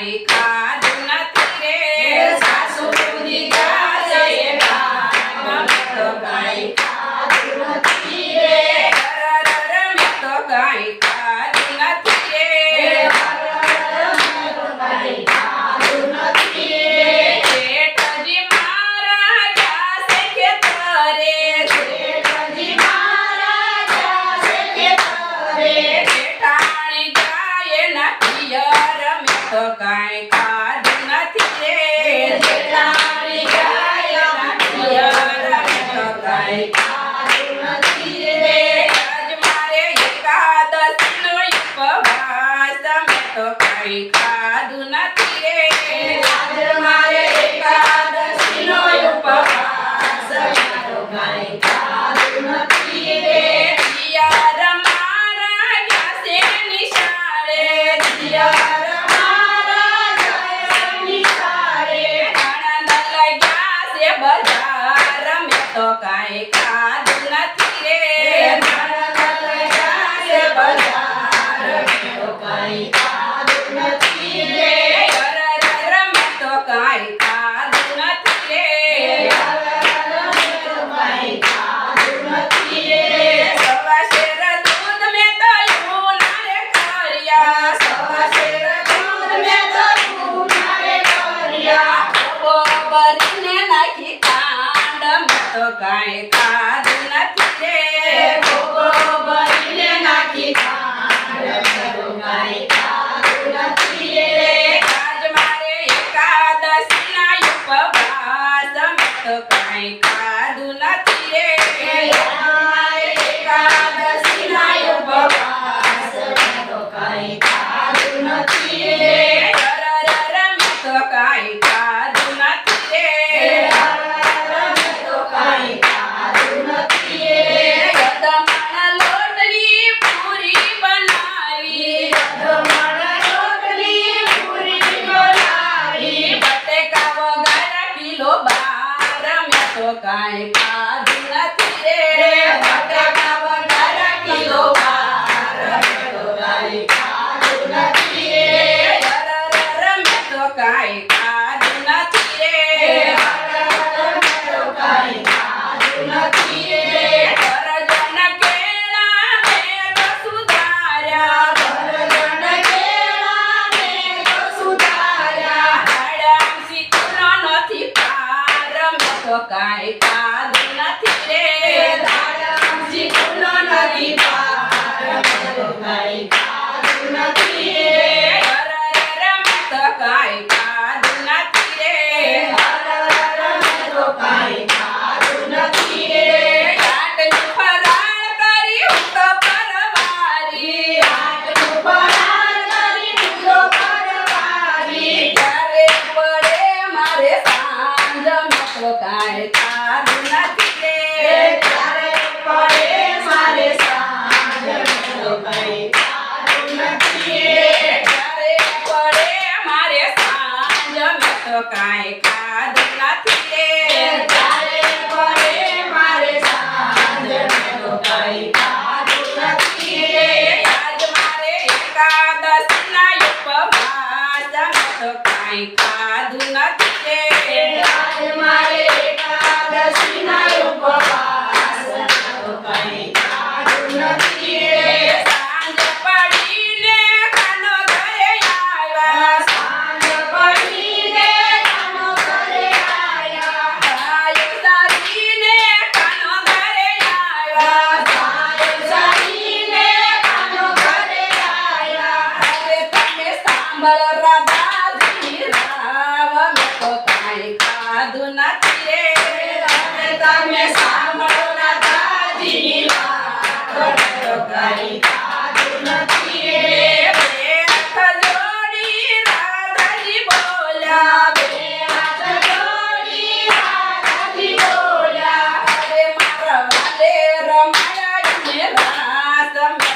aí, cara. તો કાંઈ નથી રે આજ મારે એકાદશ ઉપવાસ. તમે તો કાંઈ ખાધું નથી રે મારે એકાદશ નો ઉપવાસ. તમે તો કાંઈ ખાધું નથી રે બજાર મેં તો કાંઈ ખાધું નથી રે બજાર મેં તો કાંઈ તો કાંઈ ખાધું નથી રે ભોગો નાખી કાંઈ ખાધું નથી રે दिल तेरे તો કાંઈ કાંદું નથી રે. દાડમજી કુલો નથી પાર. નથી કાંઈ ખાધલા થી રે. સાધુ નથી રે તમે તમે સાંભળો ના દાદીની વાત કરી સાધુ નથી રે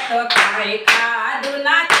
તો કાંઈ ખાધું નથી